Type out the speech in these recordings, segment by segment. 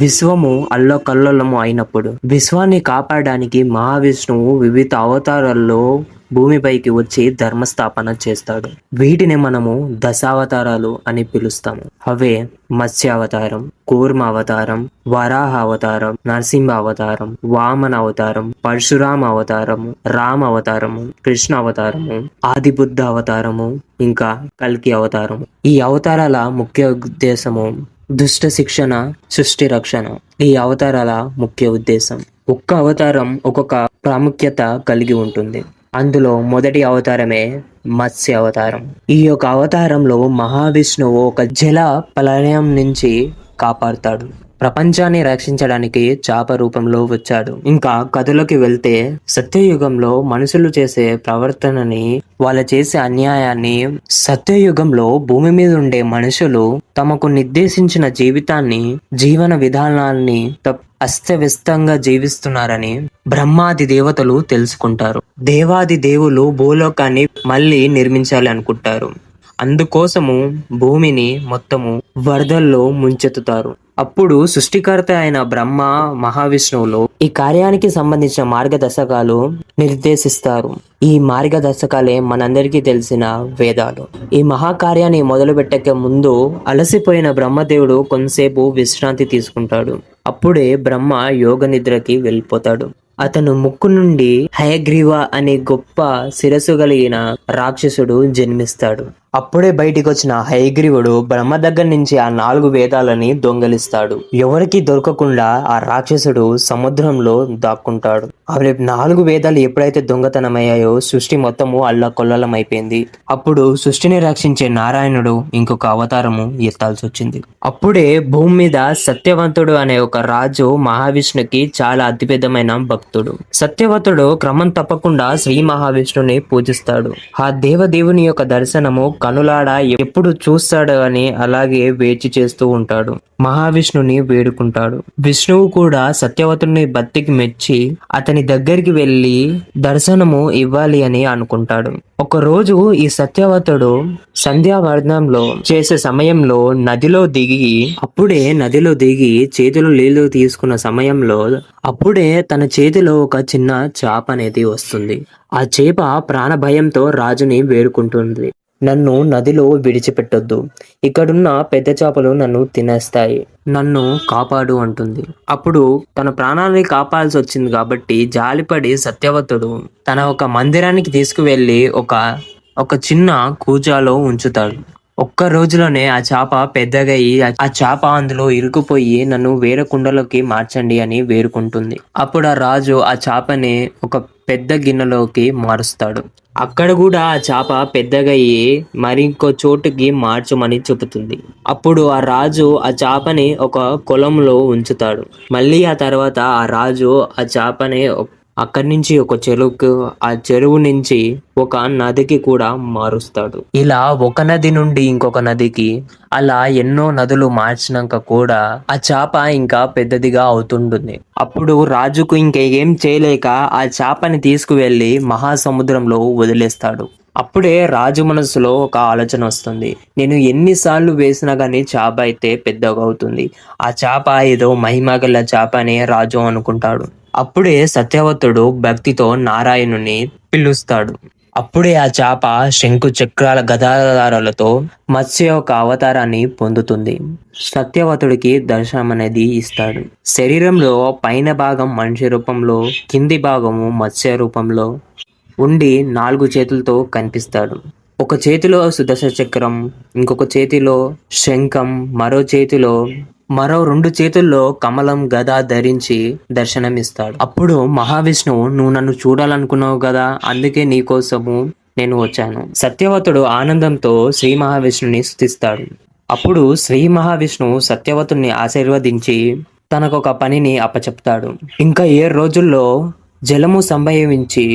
విశ్వము అల్లకల్లోలము అయినప్పుడు విశ్వాన్ని కాపాడడానికి మహావిష్ణువు వివిధ అవతారాల్లో భూమిపైకి వచ్చి ధర్మస్థాపన చేస్తాడు. వీటిని మనము దశావతారాలు అని పిలుస్తాము. అవే మత్స్యావతారం కూర్మ అవతారం వరాహ అవతారం నరసింహ అవతారం వామన అవతారం పరశురామ అవతారము రామ అవతారము కృష్ణ అవతారము ఆదిబుద్ధ అవతారము ఇంకా కల్కి అవతారము. ఈ అవతారాల ముఖ్య ఉద్దేశము దుష్ట శిక్షణ సృష్టి రక్షణ ఈ అవతారాల ముఖ్య ఉద్దేశం. ఒక్క అవతారం ఒక్కొక్క ప్రాముఖ్యత కలిగి ఉంటుంది. అందులో మొదటి అవతారమే మత్స్య అవతారం. ఈ యొక్క అవతారంలో మహావిష్ణువు ఒక జల ప్రళయం నుంచి కాపాడుతాడు. ప్రపంచాన్ని రక్షించడానికి చాప రూపంలో వచ్చాడు. ఇంకా కథలోకి వెళ్తే సత్యయుగంలో మనుషులు చేసే ప్రవర్తనని వాళ్ళ చేసే అన్యాయాన్ని సత్యయుగంలో భూమి మీద ఉండే మనుషులు తమకు నిర్దేశించిన జీవితాన్ని జీవన విధానాన్ని తప్- అస్తవ్యస్తంగా జీవిస్తున్నారని బ్రహ్మాది దేవతలు తెలుసుకుంటారు. దేవాది దేవులు భూలోకాన్ని మళ్ళీ నిర్మించాలి అనుకుంటారు అందుకోసము భూమిని మొత్తము వరదల్లో ముంచెత్తుతారు. అప్పుడు సృష్టికర్త అయిన బ్రహ్మ మహావిష్ణువులు ఈ కార్యానికి సంబంధించిన మార్గదర్శకాలు నిర్దేశిస్తారు. ఈ మార్గదర్శకాలే మనందరికీ తెలిసిన వేదాలు. ఈ మహాకార్యాన్ని మొదలు పెట్టక ముందు అలసిపోయిన బ్రహ్మదేవుడు కొంతసేపు విశ్రాంతి తీసుకుంటాడు. అప్పుడే బ్రహ్మ యోగ నిద్రకి వెళ్ళిపోతాడు. అతను ముక్కు నుండి హయగ్రీవ అనే గొప్ప శిరస్సు కలిగిన రాక్షసుడు జన్మిస్తాడు. అప్పుడే బయటికి వచ్చిన హయగ్రీవుడు బ్రహ్మ దగ్గర నుంచి ఆ నాలుగు వేదాలని దొంగలిస్తాడు. ఎవరికి దొరకకుండా ఆ రాక్షసుడు సముద్రంలో దాక్కుంటాడు. అవి నాలుగు వేదాలు ఎప్పుడైతే దొంగతనమయ్యాయో సృష్టి మొత్తము అల్లా కొల్లలం అయిపోయింది అప్పుడు సృష్టిని రక్షించే నారాయణుడు ఇంకొక అవతారము ఎత్తాల్సి వచ్చింది అప్పుడే భూమి మీద సత్యవంతుడు అనే ఒక రాజు మహావిష్ణుకి చాలా అతిపెద్దమైన భక్తుడు. సత్యవంతుడు క్రమం తప్పకుండా శ్రీ మహావిష్ణుని పూజిస్తాడు. ఆ దేవదేవుని యొక్క దర్శనము కనులాడ ఎప్పుడు చూస్తాడు అని అలాగే వేచి చేస్తూ ఉంటాడు. మహావిష్ణుని వేడుకుంటాడు. విష్ణువు కూడా సత్యవతుని భక్తికి మెచ్చి అతని దగ్గరికి వెళ్ళి దర్శనము ఇవ్వాలి అని అనుకుంటాడు. ఒక రోజు ఈ సత్యవతుడు సంధ్యావర్ధంలో చేసే సమయంలో నదిలో దిగి అప్పుడే నదిలో దిగి చేతిలో నీళ్ళు తీసుకున్న సమయంలో అప్పుడే తన చేతిలో ఒక చిన్న చాప అనేది వస్తుంది. ఆ చేప ప్రాణ భయంతో రాజుని వేడుకుంటుంది. నన్ను నదిలో విడిచిపెట్టొద్దు. ఇక్కడున్న పెద్ద చేపలు నన్ను తినేస్తాయి. నన్ను కాపాడు అంటుంది. అప్పుడు తన ప్రాణాన్ని కాపాల్సి వచ్చింది కాబట్టి జాలిపడి సత్యవతుడు తన ఒక మందిరానికి తీసుకువెళ్ళి ఒక ఒక చిన్న కూజాలో ఉంచుతాడు. ఒక్క రోజులోనే ఆ చేప పెద్దగా అయ్యి ఆ- చేప అందులో ఇరుకుపోయి నన్ను వేరే కుండలోకి మార్చండి అని వేరుకుంటుంది. అప్పుడు ఆ రాజు ఆ చేపని ఒక పెద్ద గిన్నెలోకి మారుస్తాడు. అక్కడ కూడా ఆ చేప పెద్దగా అయ్యి మరింకో చోటుకి మార్చమని చెబుతుంది. అప్పుడు ఆ రాజు ఆ చేపని ఒక కొలంలో ఉంచుతాడు. మళ్ళీ ఆ తర్వాత ఆ రాజు ఆ చేపని అక్కడి నుంచి ఒక చెరువుకు ఆ చెరువు నుంచి ఒక నదికి కూడా మారుస్తాడు. ఇలా ఒక నది నుండి ఇంకొక నదికి అలా ఎన్నో నదులు మార్చినాక కూడా ఆ చేప ఇంకా పెద్దదిగా అవుతుంటుంది. అప్పుడు రాజుకు ఇంకేం చేయలేక ఆ చేపని తీసుకువెళ్ళి మహాసముద్రంలో వదిలేస్తాడు. అప్పుడే రాజు మనసులో ఒక ఆలోచన వస్తుంది. నేను ఎన్నిసార్లు వేసినా కానీ చేప అయితే పెద్దగా అవుతుంది. ఆ చేప ఏదో మహిమగల చేప అని రాజు అనుకుంటాడు. అప్పుడే సత్యవతుడు భక్తితో నారాయణుని పిలుస్తాడు. అప్పుడే ఆ చేప శంకు చక్రాల గదాధారాలతో మత్స్య యొక్క అవతారాన్ని పొందుతుంది. సత్యవతుడికి దర్శనం అనేది ఇస్తాడు. శరీరంలో పైన భాగం మనిషి రూపంలో కింది భాగము మత్స్య రూపంలో ఉండి నాలుగు చేతులతో కనిపిస్తాడు. ఒక చేతిలో సుదర్శ చక్రం ఇంకొక చేతిలో శంఖం మరో చేతిలో మరో రెండు చేతుల్లో కమలం గద ధరించి దర్శనమిస్తాడు. అప్పుడు మహావిష్ణువు నువ్వు నన్ను చూడాలనుకున్నావు కదా అందుకే నీకోసము నేను వచ్చాను సత్యవతుడు ఆనందంతో శ్రీ మహావిష్ణుని స్థుతిస్తాడు అప్పుడు శ్రీ మహావిష్ణువు సత్యవతుడిని ఆశీర్వదించి తనకొక పనిని అప్పచెప్తాడు. ఇంకా ఏ రోజుల్లో జలము సంభవించి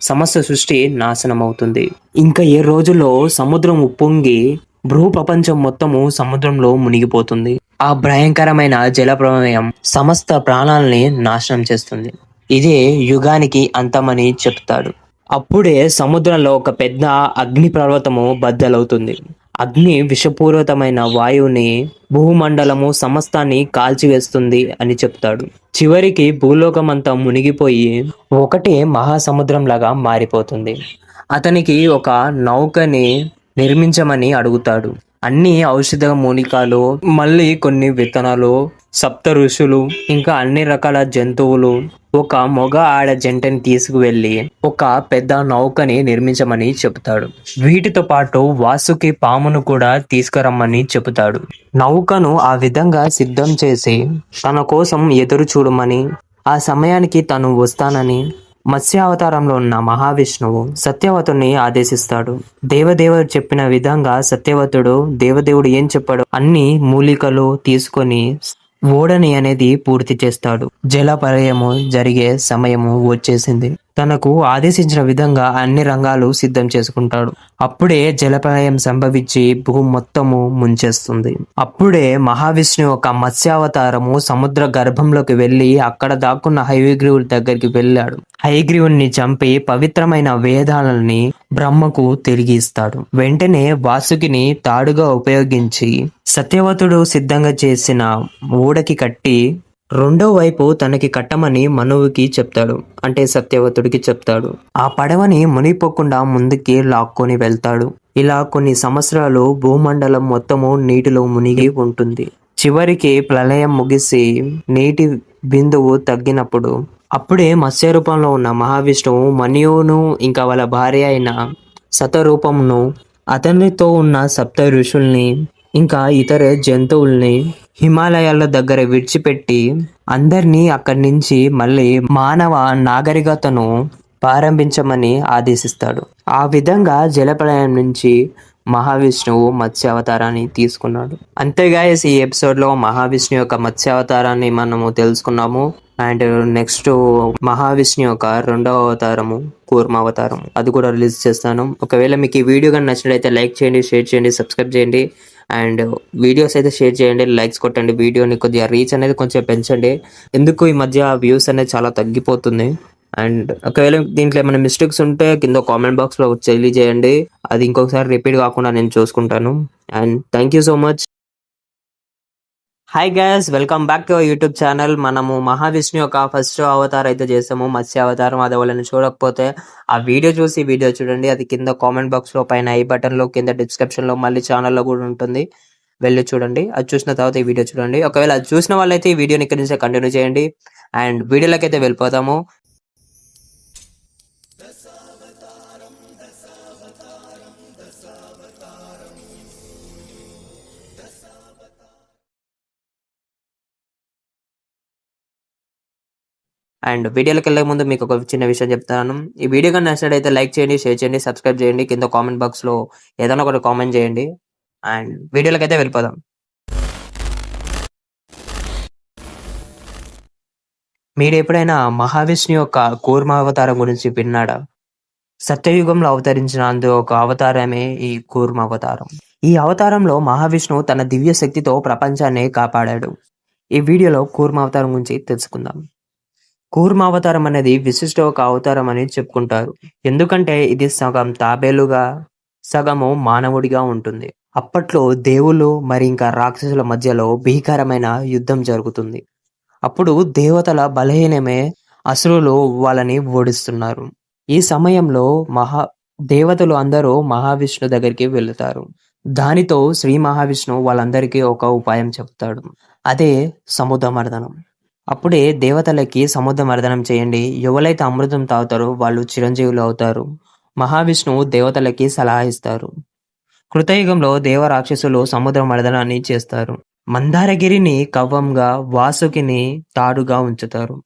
సమస్త సృష్టి నాశనం అవుతుంది ఇంకా ఏ రోజుల్లో సముద్రం ఉప్పొంగి భూ ప్రపంచం మొత్తము సముద్రంలో మునిగిపోతుంది. ఆ భయంకరమైన జల ప్రమేయం సమస్త ప్రాణాలని నాశనం చేస్తుంది. ఇదే యుగానికి అంతమని చెప్తాడు. అప్పుడే సముద్రంలో ఒక పెద్ద అగ్ని పర్వతము బద్దలవుతుంది. అగ్ని విషపూరితమైన వాయువుని భూమండలము సమస్తాన్ని కాల్చివేస్తుంది అని చెప్తాడు. చివరికి భూలోకమంతా మునిగిపోయి ఒకటే మహాసముద్రం లాగా మారిపోతుంది. అతనికి ఒక నౌకని నిర్మించమని అడుగుతాడు. అన్ని ఔషధ మూలికలు మళ్ళీ కొన్ని విత్తనాలు సప్త ఋషులు ఇంకా అన్ని రకాల జంతువులు ఒక మొగ ఆడ జంటని తీసుకువెళ్ళి ఒక పెద్ద నౌకని నిర్మించమని చెబుతాడు. వీటితో పాటు వాసుకి పామును కూడా తీసుకురమ్మని చెబుతాడు. నౌకను ఆ విధంగా సిద్ధం చేసి తన కోసం ఎదురు చూడమని ఆ సమయానికి తను వస్తానని మత్స్యావతారంలో ఉన్న మహావిష్ణువు సత్యవతుడిని ఆదేశిస్తాడు. దేవదేవుడు చెప్పిన విధంగా సత్యవతుడు దేవదేవుడు ఏం చెప్పాడు అన్ని మూలికలు తీసుకొని ఓడని అనేది పూర్తి చేస్తాడు. జలపరయము జరిగే సమయము వచ్చేసింది. తనకు ఆదేశించిన విధంగా అన్ని రంగాలు సిద్ధం చేసుకుంటాడు. అప్పుడే జలప్రలయం సంభవించి భూమి మొత్తము ముంచేస్తుంది. అప్పుడే మహావిష్ణువు ఒక మత్స్యావతారము సముద్ర గర్భంలోకి వెళ్ళి అక్కడ దాక్కున్న హైగ్రీవుడి దగ్గరికి వెళ్ళాడు. హైగ్రీవుని చంపి పవిత్రమైన వేదాలని బ్రహ్మకు తిరిగి ఇస్తాడు. వెంటనే వాసుకిని తాడుగా ఉపయోగించి సత్యవతుడు సిద్ధంగా చేసిన ఊడకి కట్టి రెండో వైపు తనకి కట్టమని మనువుకి చెప్తాడు. అంటే సత్యవతుడికి చెప్తాడు. ఆ పడవని మునిగిపోకుండా ముందుకి లాక్కొని వెళ్తాడు. ఇలా కొన్ని సంవత్సరాలు భూమండలం మొత్తము నీటిలో మునిగి ఉంటుంది. చివరికి ప్రళయం ముగిసి నీటి బిందువు తగ్గినప్పుడు అప్పుడే మత్స్య రూపంలో ఉన్న మహావిష్ణువు మనియును ఇంకా వాళ్ళ భార్య అయిన సతరూపమును అతనితో ఉన్న సప్త ఋషుల్ని ఇంకా ఇతర జంతువుల్ని హిమాలయాల దగ్గర విడిచిపెట్టి అందరినీ అక్కడి నుంచి మళ్ళీ మానవ నాగరికతను ప్రారంభించమని ఆదేశిస్తాడు. ఆ విధంగా జలప్రలయం నుంచి మహావిష్ణువు మత్స్య అవతారాన్ని తీసుకున్నాడు. అంతేగాయస్ ఈ ఎపిసోడ్లో మహావిష్ణు యొక్క మత్స్య అవతారాన్ని మనము తెలుసుకున్నాము. అండ్ నెక్స్ట్ మహావిష్ణు యొక్క రెండవ అవతారము కూర్మ అవతారం అది కూడా రిలీజ్ చేస్తాను. ఒకవేళ మీకు ఈ వీడియో కానీ నచ్చినట్లయితే లైక్ చేయండి షేర్ చేయండి సబ్స్క్రైబ్ చేయండి. అండ్ వీడియోస్ అయితే షేర్ చేయండి లైక్స్ కొట్టండి వీడియోని కొద్దిగా రీచ్ అనేది కొంచెం పెంచండి. ఎందుకు ఈ మధ్య వ్యూస్ అనేది చాలా తగ్గిపోతుంది? అండ్ ఒకవేళ దీంట్లో ఏమైనా మిస్టేక్స్ ఉంటే కింద కామెంట్ బాక్స్లో తెలియజేయండి. అది ఇంకొకసారి రిపీట్ కాకుండా నేను చూసుకుంటాను. And thank you so much hi guys welcome back to YouTube channel మనము మహావిష్ణు యొక్క ఫస్ట్ అవతారం అయితే చేసాము. మత్స్య అవతారం అది వాళ్ళని చూడకపోతే ఆ వీడియో చూసి వీడియో చూడండి. అది కింద కామెంట్ బాక్స్లో పైన ఐ బటన్లో కింద డిస్క్రిప్షన్లో మళ్ళీ ఛానల్లో కూడా ఉంటుంది. వెళ్ళి చూడండి. అది చూసిన తర్వాత ఈ వీడియో చూడండి. ఒకవేళ అది చూసిన వాళ్ళైతే ఈ వీడియోని ఇక్కడ నుంచి కంటిన్యూ చేయండి. అండ్ వీడియోలోకి అయితే వెళ్ళిపోతాము. అండ్ వీడియోలోకి వెళ్ళే ముందు మీకు ఒక చిన్న విషయం చెప్తాను. ఈ వీడియో కానీ నచ్చినట్టయితే లైక్ చేయండి షేర్ చేయండి సబ్స్క్రైబ్ చేయండి. కింద కామెంట్ బాక్స్లో ఏదైనా ఒకటి కామెంట్ చేయండి. అండ్ వీడియోలోకి అయితే వెళ్ళిపోదాం. మీరు ఎప్పుడైనా మహావిష్ణు యొక్క కూర్మ అవతారం గురించి విన్నాడా సత్యయుగంలో అవతరించిన అందు ఒక అవతారమే ఈ కూర్మ అవతారం. ఈ అవతారంలో మహావిష్ణువు తన దివ్య శక్తితో ప్రపంచాన్ని కాపాడాడు. ఈ వీడియోలో కూర్మ అవతారం గురించి తెలుసుకుందాం. కూర్మ అవతారం అనేది విశిష్ట ఒక అవతారం అని చెప్పుకుంటారు. ఎందుకంటే ఇది సగం తాబేలుగా సగము మానవుడిగా ఉంటుంది. అప్పట్లో దేవుళ్ళు మరి ఇంకా రాక్షసుల మధ్యలో భీకరమైన యుద్ధం జరుగుతుంది. అప్పుడు దేవతల బలహీనమే అసురులు వాళ్ళని ఓడిస్తున్నారు. ఈ సమయంలో మహా దేవతలు అందరూ మహావిష్ణు దగ్గరికి వెళుతారు. దానితో శ్రీ మహావిష్ణు వాళ్ళందరికీ ఒక ఉపాయం చెప్తాడు. అదే సముద్ర మర్దనం అప్పుడే దేవతలకి సముద్ర మర్దనం చేయండి. ఎవరైతే అమృతం తాగుతారో వాళ్ళు చిరంజీవులు అవుతారు. మహావిష్ణువు దేవతలకి సలహా ఇస్తారు. కృతయుగంలో దేవ రాక్షసులు సముద్ర మర్దనాన్ని చేస్తారు. మందారగిరిని కవ్వంగా వాసుకిని తాడుగా ఉంచుతారు.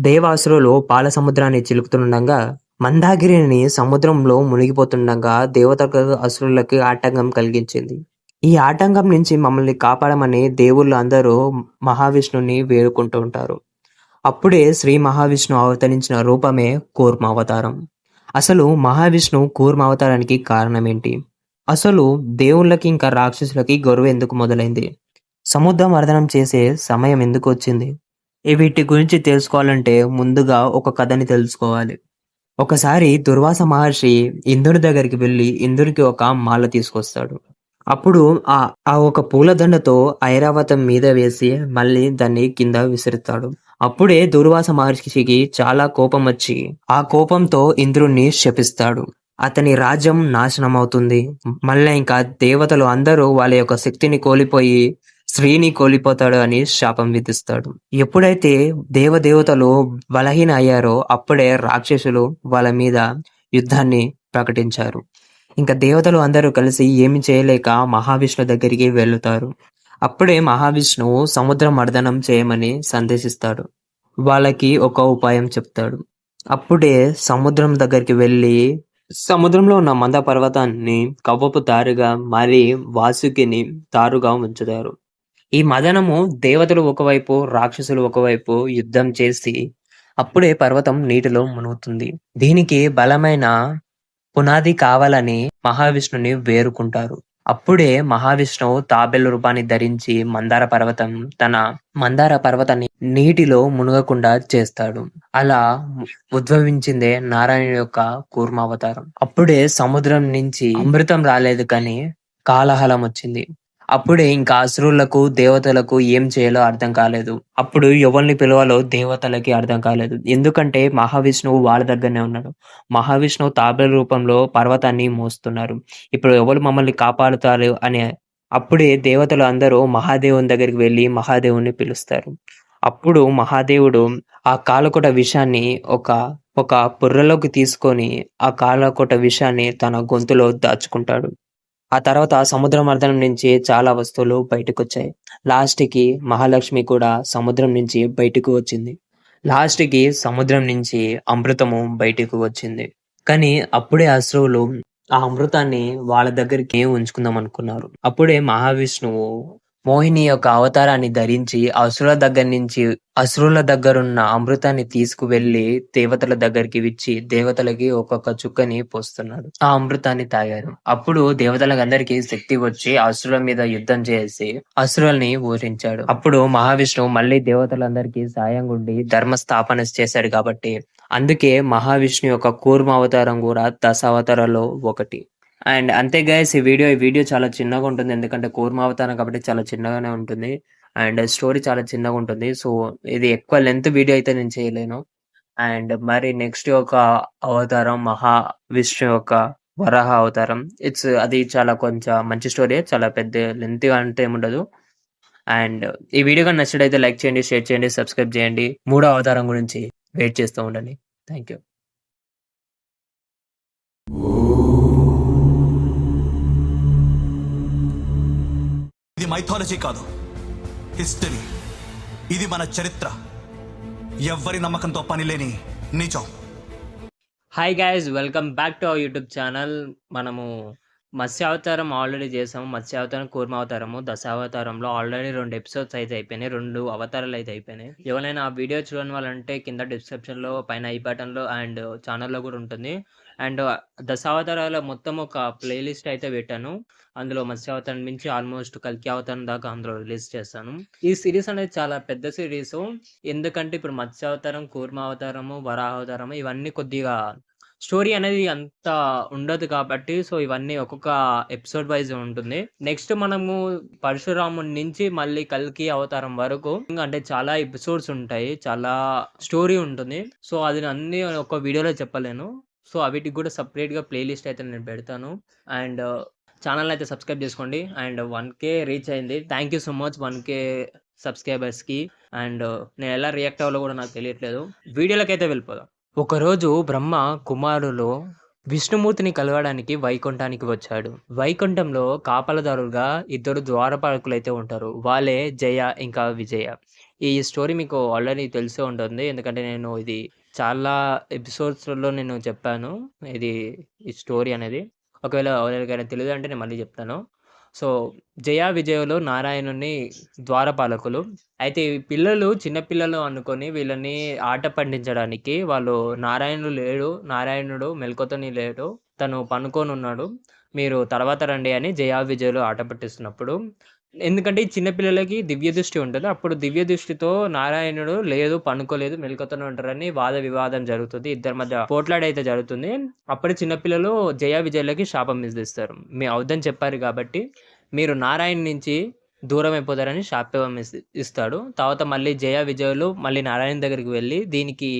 దేవాసురులు పాల సముద్రాన్ని చిలుకుతుండగా మందాగిరిని సముద్రంలో మునిగిపోతుండగా దేవతలకు అసురులకి ఆటంకం కలిగించింది. ఈ ఆటంకం నుంచి మమ్మల్ని కాపాడమని దేవుళ్ళు అందరూ మహావిష్ణుని వేడుకుంటూ ఉంటారు. అప్పుడే శ్రీ మహావిష్ణు అవతరించిన రూపమే కూర్మ అవతారం. అసలు మహావిష్ణు కూర్మ అవతారానికి కారణం ఏంటి అసలు దేవుళ్ళకి ఇంకా రాక్షసులకి గొడవ ఎందుకు మొదలైంది? సముద్ర మర్దనం చేసే సమయం ఎందుకు వచ్చింది? వీటి గురించి తెలుసుకోవాలంటే ముందుగా ఒక కథని తెలుసుకోవాలి. ఒకసారి దుర్వాస మహర్షి ఇంద్రుడి దగ్గరికి వెళ్ళి ఇంద్రుడికి ఒక మాల తీసుకొస్తాడు. అప్పుడు ఆ ఆ ఒక పూలదండతో ఐరావతం మీద వేసి మళ్ళీ దాన్ని కింద విసురుతాడు. అప్పుడే దుర్వాస మహర్షికి చాలా కోపం వచ్చి ఆ కోపంతో ఇంద్రుణ్ణి శపిస్తాడు. అతని రాజ్యం నాశనం అవుతుంది మళ్ళీ ఇంకా దేవతలు అందరూ వాళ్ళ యొక్క శక్తిని కోల్పోయి స్త్రీని కోల్పోతాడు అని శాపం విధిస్తాడు. ఎప్పుడైతే దేవదేవతలు బలహీన అయ్యారో అప్పుడే రాక్షసులు వాళ్ళ మీద యుద్ధాన్ని ప్రకటించారు. ఇంకా దేవతలు అందరూ కలిసి ఏమి చేయలేక మహావిష్ణు దగ్గరికి వెళ్తారు. అప్పుడే మహావిష్ణువు సముద్ర మర్దనం చేయమని సందేశిస్తాడు. వాళ్ళకి ఒక ఉపాయం చెప్తాడు. అప్పుడే సముద్రం దగ్గరికి వెళ్ళి సముద్రంలో ఉన్న మంద పర్వతాన్ని కవ్వపు తారుగా మరి వాసుకిని తారుగా ఉంచుతారు. ఈ మదనము దేవతలు ఒకవైపు రాక్షసులు ఒకవైపు యుద్ధం చేసి అప్పుడే పర్వతం నీటిలో మునుగుతుంది. దీనికి బలమైన పునాది కావాలని మహావిష్ణుని వేరుకుంటారు. అప్పుడే మహావిష్ణువు తాబెల్ రూపాన్ని ధరించి మందార పర్వతం తన మందార పర్వతాన్ని నీటిలో మునగకుండా చేస్తాడు. అలా ఉద్భవించిందే నారాయణ యొక్క కూర్మావతారం. అప్పుడే సముద్రం నుంచి అమృతం రాలేదు కానీ కాలహలం వచ్చింది. అప్పుడే ఇంకా అసురులకు దేవతలకు ఏం చేయాలో అర్థం కాలేదు. అప్పుడు ఎవరిని పిలవాలో దేవతలకి అర్థం కాలేదు. ఎందుకంటే మహావిష్ణువు వాళ్ళ దగ్గరనే ఉన్నాడు. మహావిష్ణువు తాబేల రూపంలో పర్వతాన్ని మోస్తున్నారు. ఇప్పుడు ఎవరు మమ్మల్ని కాపాడుతారు అని అప్పుడే దేవతలు అందరూ మహాదేవుని దగ్గరికి వెళ్ళి మహాదేవుని పిలుస్తారు. అప్పుడు మహాదేవుడు ఆ కాలకోట విషాన్ని ఒక ఒక పుర్రలోకి తీసుకొని ఆ కాలకోట విషాన్ని తన గొంతులో దాచుకుంటాడు. ఆ తర్వాత సముద్ర మర్దనం నుంచి చాలా వస్తువులు బయటకొచ్చాయి. లాస్ట్కి మహాలక్ష్మి కూడా సముద్రం నుంచి బయటకు వచ్చింది. లాస్ట్కి సముద్రం నుంచి అమృతము బయటకు వచ్చింది. కానీ అప్పుడే అశ్రువులు ఆ అమృతాన్ని వాళ్ళ దగ్గరికి ఉంచుకుందాం అనుకున్నారు. అప్పుడే మహావిష్ణువు మోహిని యొక్క అవతారాన్ని ధరించి అసురుల దగ్గర నుంచి అసురుల దగ్గరున్న అమృతాన్ని తీసుకువెళ్ళి దేవతల దగ్గరికి ఇచ్చి దేవతలకి ఒక్కొక్క చుక్కని పోస్తున్నాడు. ఆ అమృతాన్ని తాగారు. అప్పుడు దేవతలందరికీ శక్తి వచ్చి అసురుల మీద యుద్ధం చేసి అసురుల్ని ఊరించాడు. అప్పుడు మహావిష్ణువు మళ్ళీ దేవతలందరికీ సాయం ఉండి ధర్మ స్థాపన చేశాడు కాబట్టి అందుకే మహావిష్ణు యొక్క కూర్మ అవతారం కూడా దశావతారాల్లో ఒకటి. అండ్ అంతే గైస్ ఈ వీడియో ఈ వీడియో చాలా చిన్నగా ఉంటుంది. ఎందుకంటే కూర్మ అవతారం కాబట్టి చాలా చిన్నగానే ఉంటుంది. అండ్ స్టోరీ చాలా చిన్నగా ఉంటుంది. సో ఇది ఎక్కువ లెంత్ వీడియో అయితే నేను చేయలేను. అండ్ మరి నెక్స్ట్ ఒక అవతారం మహా విష్ణు యొక్క వరాహ అవతారం. ఇట్స్ అది చాలా కొంచెం మంచి స్టోరీ చాలా పెద్ద లెంత్ అంటే ఏముండదు అండ్ ఈ వీడియో కానీ నచ్చినట్లయితే లైక్ చేయండి షేర్ చేయండి సబ్స్క్రైబ్ చేయండి. మూడో అవతారం గురించి వెయిట్ చేస్తూ ఉండండి. థ్యాంక్ యూ ఇది మైథాలజీ కాదు. హిస్టరీ ఇది మన చరిత్ర. ఎవ్వరి నమ్మకంతో పని లేని నిజం hi guys welcome back to our YouTube channel మనము మత్స్యావతారం ఆల్రెడీ చేసాము. మత్స్యావతారం కూర్మావతారము దశావతారంలో ఆల్రెడీ రెండు ఎపిసోడ్స్ అయితే అయిపోయినాయి. రెండు అవతారాలు అయితే అయిపోయినాయి. ఎవరైనా ఆ వీడియో చూడని వాళ్ళంటే కింద డిస్క్రిప్షన్లో పైన ఈ బటన్లో అండ్ ఛానల్లో కూడా ఉంటుంది. అండ్ దశావతారాల మొత్తం ఒక ప్లేలిస్ట్ అయితే పెట్టాను. అందులో మత్స్యావతారం నుంచి ఆల్మోస్ట్ కల్కి అవతారం దాకా అందులో రిలీజ్ చేస్తాను ఈ సిరీస్ అనేది చాలా పెద్ద సిరీస్ ఎందుకంటే ఇప్పుడు మత్స్యావతారం కూర్మావతారము వరాహావతారము ఇవన్నీ కొద్దిగా స్టోరీ అనేది అంత ఉండదు కాబట్టి సో ఇవన్నీ ఒక్కొక్క ఎపిసోడ్ వైజ్ ఉంటుంది. నెక్స్ట్ మనము పరశురాముడి నుంచి మళ్ళీ కల్కి అవతారం వరకు ఇంకా అంటే చాలా ఎపిసోడ్స్ ఉంటాయి చాలా స్టోరీ ఉంటుంది. సో అది అన్ని ఒక వీడియోలో చెప్పలేను. సో అవిటికి కూడా సపరేట్గా ప్లేలిస్ట్ అయితే నేను పెడతాను. అండ్ ఛానల్ అయితే సబ్స్క్రైబ్ చేసుకోండి. అండ్ వన్ కే రీచ్ అయింది. Thank you so much one K సబ్స్క్రైబర్స్కి. అండ్ నేను ఎలా రియాక్ట్ అవ్వాలో కూడా నాకు తెలియట్లేదు. వీడియోలకైతే వెళ్ళిపోదాం. ఒకరోజు బ్రహ్మ కుమారులో విష్ణుమూర్తిని కలవడానికి వైకుంఠానికి వచ్చాడు. వైకుంఠంలో కాపలదారులుగా ఇద్దరు ద్వారపాలకులు అయితే ఉంటారు. వాళ్ళే జయ ఇంకా విజయ. ఈ స్టోరీ మీకు ఆల్రెడీ తెలిసే ఉంటుంది. ఎందుకంటే నేను ఇది చాలా ఎపిసోడ్స్లో నేను చెప్పాను. ఇది ఈ స్టోరీ అనేది. ఒకవేళ ఎవరికైనా తెలియదు అంటే నేను మళ్ళీ చెప్తాను. సో జయ విజయలో నారాయణుని ద్వారపాలకులు. అయితే పిల్లలు చిన్నపిల్లలు అనుకొని వీళ్ళని ఆట పండించడానికి వాళ్ళు నారాయణుడు లేడు. నారాయణుడు మెలకువతోని లేడు. తను పనుకొని ఉన్నాడు మీరు తర్వాత రండి అని జయా విజయ్‌లు ఆట పట్టిస్తున్నప్పుడు ఎందుకంటే ఈ చిన్నపిల్లలకి దివ్య దృష్టి ఉంటుంది అప్పుడు దివ్య దృష్టితో నారాయణుడు లేదు పనుకోలేదు మెలుకువతోనే ఉంటారని వాద వివాదం జరుగుతుంది. ఇద్దరి మధ్య పోట్లాడైతే జరుగుతుంది. అప్పుడు చిన్నపిల్లలు జయ విజయలకి విజయ్‌లకి శాపం విధిస్తారు. మీ వద్దని చెప్పారు కాబట్టి మీరు నారాయణ నుంచి దూరం అయిపోతారని శాపం ఇస్తాడు. తర్వాత మళ్ళీ జయ విజయులు మళ్ళీ నారాయణ దగ్గరికి వెళ్ళి దీనికి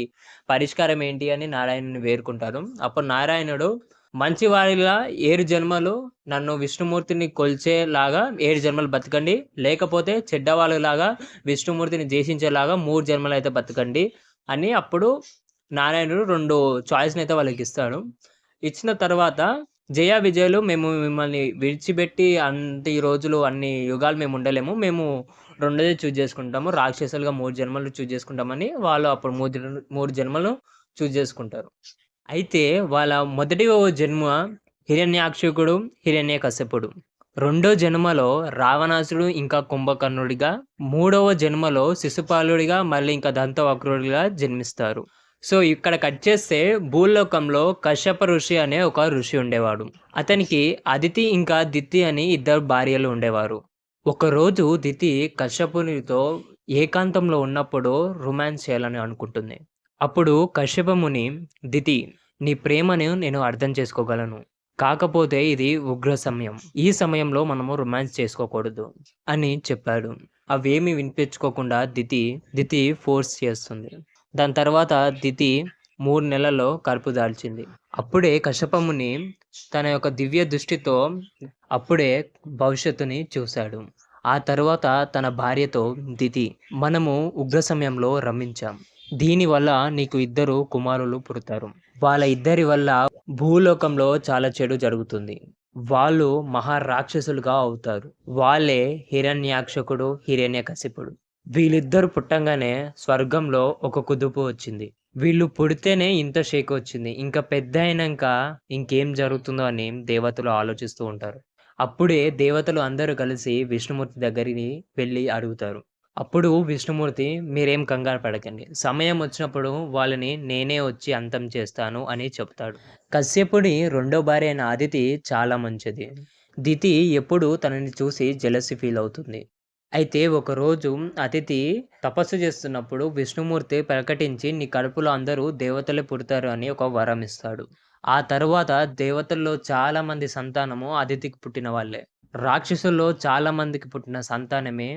పరిష్కారం ఏంటి అని నారాయణుని వేరుకుంటారు అప్పుడు నారాయణుడు మంచివారిలా ఏడు జన్మలు నన్ను విష్ణుమూర్తిని కొల్చేలాగా ఏడు జన్మలు బతకండి. లేకపోతే చెడ్డవాళ్ళలాగా విష్ణుమూర్తిని దేశించేలాగా మూడు జన్మలు అయితే బతకండి అని అప్పుడు నారాయణుడు రెండు చాయిస్ని అయితే వాళ్ళకి ఇస్తాడు ఇచ్చిన తర్వాత జయ విజయలు మేము మిమ్మల్ని విడిచిపెట్టి అన్ని రోజులు అన్ని యుగాలు మేము ఉండలేము. మేము రెండోదే చూజ్ చేసుకుంటాము. రాక్షసులుగా మూడు జన్మలు చూజ్ చేసుకుంటామని వాళ్ళు అప్పుడు మూడు మూడు జన్మలు చూజ్ చేసుకుంటారు. అయితే వాళ్ళ మొదటి జన్మ హిరణ్యాక్షకుడు, హిరణ్యకశిపుడు. రెండో జన్మలో రావణాసుడు ఇంకా కుంభకర్ణుడిగా, మూడవ జన్మలో శిశుపాలుడిగా మళ్ళీ ఇంకా దంతవక్రుడిగా జన్మిస్తారు. సో, ఇక్కడ కట్ చేస్తే భూలోకంలో కశ్యప ఋషి అనే ఒక ఋషి ఉండేవాడు. అతనికి అదితి ఇంకా దితి అని ఇద్దరు భార్యలు ఉండేవారు. ఒకరోజు దితి కశ్యపునితో ఏకాంతంలో ఉన్నప్పుడు రొమాన్స్ చేయాలని అనుకుంటుంది. అప్పుడు కశ్యపముని దితి నీ ప్రేమను నేను అర్థం చేసుకోగలను. కాకపోతే ఇది ఉగ్ర సమయం. ఈ సమయంలో మనము రొమాన్స్ చేసుకోకూడదు అని చెప్పాడు. అవేమి వినిపించుకోకుండా దితి, దితి ఫోర్స్ చేస్తుంది. దాని తర్వాత దితి మూడు నెలల్లో కరుపు దాల్చింది. అప్పుడే కశ్యపముని తన యొక్క దివ్య దృష్టితో అప్పుడే భవిష్యత్తుని చూశాడు. ఆ తర్వాత తన భార్యతో దితి మనము ఉగ్ర సమయంలో రమించాం. దీనివల్ల నీకు ఇద్దరు కుమారులు పుడతారు. వాళ్ళ ఇద్దరి వల్ల భూలోకంలో చాలా చెడు జరుగుతుంది. వాళ్ళు మహా రాక్షసులుగా అవుతారు. వాళ్ళే హిరణ్యాక్షకుడు, హిరణ్యకశిపుడు. వీళ్ళిద్దరూ పుట్టంగానే స్వర్గంలో ఒక కుదుపు వచ్చింది. వీళ్ళు పుడితేనే ఇంత షేక్ వచ్చింది. ఇంకా పెద్ద అయినాక ఇంకేం జరుగుతుందో అని దేవతలు ఆలోచిస్తూ ఉంటారు. అప్పుడే దేవతలు అందరూ కలిసి విష్ణుమూర్తి దగ్గరికి వెళ్ళి అడుగుతారు. అప్పుడు విష్ణుమూర్తి మీరేం కంగారు పడకండి. సమయం వచ్చినప్పుడు వాళ్ళని నేనే వచ్చి అంతం చేస్తాను అని చెప్తాడు. కశ్యపుడి రెండో భార్య అయిన అదితి చాలా మంచిది. దితి ఎప్పుడూ తనని చూసి జెలసి ఫీల్ అవుతుంది. అయితే ఒకరోజు అతిథి తపస్సు చేస్తున్నప్పుడు విష్ణుమూర్తి ప్రకటించి నీ కడుపులో అందరూ దేవతలే పుడతారు అని ఒక వరం ఇస్తాడు. ఆ తరువాత దేవతల్లో చాలా మంది సంతానము అతిథికి పుట్టిన వాళ్ళే. రాక్షసుల్లో చాలా మందికి పుట్టిన సంతానమే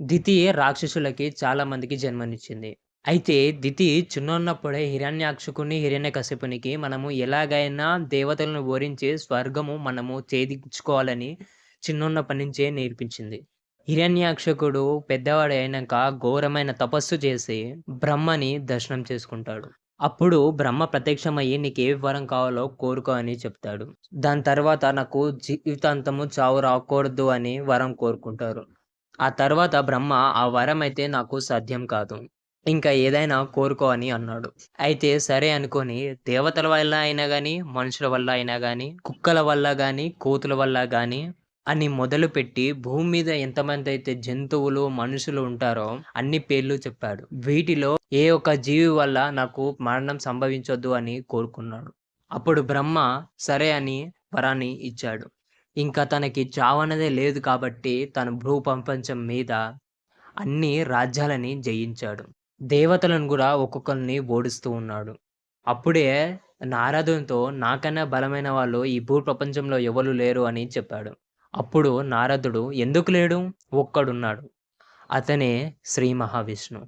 దితి రాక్షసులకి చాలా మందికి జన్మనిచ్చింది. అయితే దితి చిన్నగున్నప్పుడే హిరణ్యాక్షకుని, హిరణ్యకశిపునికి మనము ఎలాగైనా దేవతలను ఓరించి స్వర్గము మనము ఛేదించుకోవాలని చిన్నప్పటి నుంచే నేర్పించింది. హిరణ్యాక్షకుడు పెద్దవాడు అయినాక ఘోరమైన తపస్సు చేసి బ్రహ్మని దర్శనం చేసుకుంటాడు. అప్పుడు బ్రహ్మ ప్రత్యక్షమయ్యి నీకే వరం కావాలో కోరుకో అని చెప్తాడు. దాని తర్వాత నాకు జీవితాంతము చావు రాకూడదు అని వరం కోరుకుంటారు. ఆ తర్వాత బ్రహ్మ ఆ వరం అయితే నాకు సాధ్యం కాదు. ఇంకా ఏదైనా కోరుకో అని అన్నాడు. అయితే సరే అనుకొని దేవతల వల్ల అయినా కానీ మనుషుల వల్ల అయినా కానీ కుక్కల వల్ల కానీ కోతుల వల్ల కానీ అని మొదలుపెట్టి భూమి మీద ఎంతమంది అయితే జంతువులు, మనుషులు ఉంటారో అన్ని పేర్లు చెప్పాడు. వీటిలో ఏ ఒక్క జీవి వల్ల నాకు మరణం సంభవించొద్దు అని కోరుకున్నాడు. అప్పుడు బ్రహ్మ సరే అని వరాన్ని ఇచ్చాడు. ఇంకా తనకి చావన్నదే లేదు కాబట్టి తన భూపంపంచం మీద అన్ని రాజ్యాలని జయించాడు. దేవతలను కూడా ఒక్కొక్కరిని ఓడిస్తూ ఉన్నాడు. అప్పుడే నారదునితో నాకన్నా బలమైన వాళ్ళు ఈ భూ ప్రపంచంలో ఎవరు లేరు అని చెప్పాడు. అప్పుడు నారదుడు ఎందుకు లేడు? ఒక్కడున్నాడు. అతనే శ్రీ మహావిష్ణు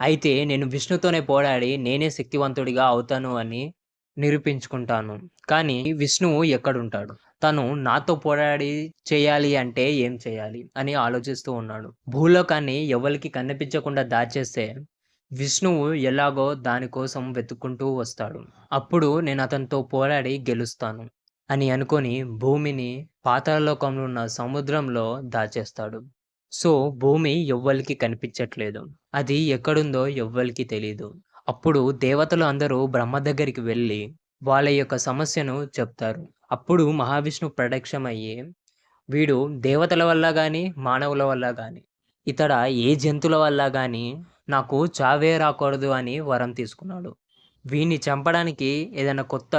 అయితే నేను విష్ణుతోనే పోరాడి నేనే శక్తివంతుడిగా అవుతాను అని నిరూపించుకుంటాను. కానీ విష్ణువు ఎక్కడుంటాడు? తను నాతో పోరాడి చేయాలి అంటే ఏం చేయాలి? అని ఆలోచిస్తూ ఉన్నాడు. భూలోకాన్ని ఎవరికి కనిపించకుండా దాచేస్తే విష్ణువు ఎలాగో దానికోసం వెతుక్కుంటూ వస్తాడు. అప్పుడు నేను అతనితో పోరాడి గెలుస్తాను అని అనుకొని భూమిని పాతాళలోకంలో ఉన్న సముద్రంలో దాచేస్తాడు. సో, భూమి ఎవ్వరికి కనిపించట్లేదు. అది ఎక్కడుందో ఎవ్వరికి తెలీదు. అప్పుడు దేవతలు అందరూ బ్రహ్మ దగ్గరికి వెళ్ళి వాళ్ళ యొక్క సమస్యను చెప్తారు. అప్పుడు మహావిష్ణువు ప్రత్యక్షమయ్యి వీడు దేవతల వల్ల కానీ మానవుల వల్ల కానీ ఇతడ ఏ జంతువుల వల్ల కానీ నాకు చావే రాకూడదు అని వరం తీసుకున్నాడు. వీణ్ణి చంపడానికి ఏదైనా కొత్త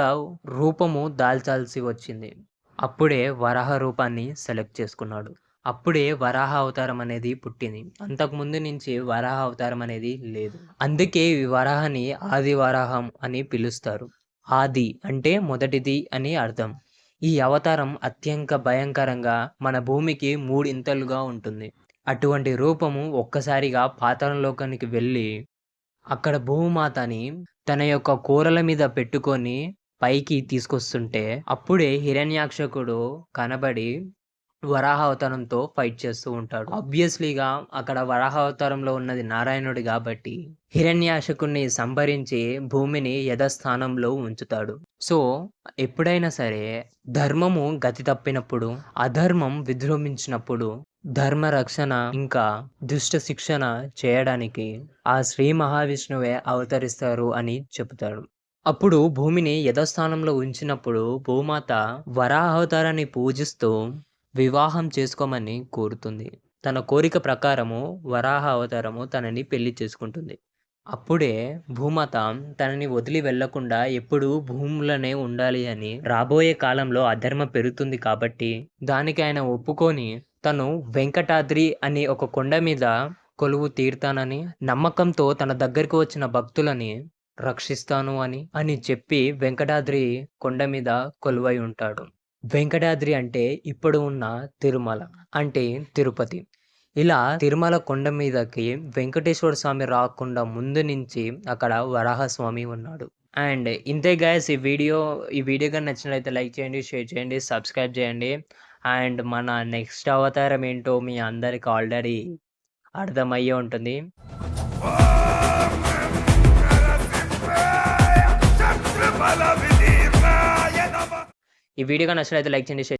రూపము దాల్చాల్సి వచ్చింది. అప్పుడే వరాహ రూపాన్ని సెలెక్ట్ చేసుకున్నాడు అప్పుడే వరాహ అవతారం అనేది పుట్టింది అంతకుముందు నుంచి వరాహ అవతారం అనేది లేదు అందుకే ఈ వరాహని ఆది వరాహం అని పిలుస్తారు ఆది అంటే మొదటిది అని అర్థం. ఈ అవతారం అత్యంత భయంకరంగా మన భూమికి మూడింతలుగా ఉంటుంది. అటువంటి రూపము ఒక్కసారిగా పాతాళంలోకానికి వెళ్ళి అక్కడ భూమాతని తన యొక్క కూరల మీద పెట్టుకొని పైకి తీసుకొస్తుంటే అప్పుడే హిరణ్యాక్షకుడు కనబడి వరాహ అవతారంతో ఫైట్ చేస్తూ ఉంటాడు. ఆబ్వియస్లీగా అక్కడ వరాహ అవతారంలో ఉన్నది నారాయణుడు కాబట్టి హిరణ్యాశకుణ్ణి సంభరించి భూమిని యథస్థానంలో ఉంచుతాడు. సో ఎప్పుడైనా సరే ధర్మము గతి తప్పినప్పుడు అధర్మం విజృంభించినప్పుడు ధర్మ రక్షణ ఇంకా దుష్ట శిక్షణ చేయడానికి ఆ శ్రీ మహావిష్ణువే అవతరిస్తారు అని చెబుతాడు. అప్పుడు భూమిని యథస్థానంలో ఉంచినప్పుడు భూమాత వరాహ అవతారాన్ని పూజిస్తూ వివాహం చేసుకోమని కోరుతుంది. తన కోరిక ప్రకారము వరాహ అవతారము తనని పెళ్ళి చేసుకుంటుంది. అప్పుడే భూమాత తనని వదిలి వెళ్ళకుండా ఎప్పుడూ భూములనే ఉండాలి అని రాబోయే కాలంలో అధర్మ పెరుగుతుంది కాబట్టి దానికి ఆయన ఒప్పుకొని తను వెంకటాద్రి అనే ఒక కొండ మీద కొలువు తీరుతానని నమ్మకంతో తన దగ్గరికి వచ్చిన భక్తులని రక్షిస్తాను అని అని చెప్పి వెంకటాద్రి కొండ మీద కొలువై ఉంటాడు. వెంకటాద్రి అంటే ఇప్పుడు ఉన్న తిరుమల అంటే తిరుపతి. ఇలా తిరుమల కొండ మీదకి వెంకటేశ్వర స్వామి రాకుండా ముందు నుంచి అక్కడ వరాహస్వామి ఉన్నాడు. అండ్ ఇంతే గాయస్ ఈ వీడియో ఈ వీడియో కానీ నచ్చినట్లయితే లైక్ చేయండి షేర్ చేయండి సబ్స్క్రైబ్ చేయండి. అండ్ మన నెక్స్ట్ అవతారం ఏంటో మీ అందరికి ఆల్రెడీ అర్థమయ్యే ఉంటుంది. ఈ వీడియో కానీ నచ్చినట్లయితే లైక్ చేయండి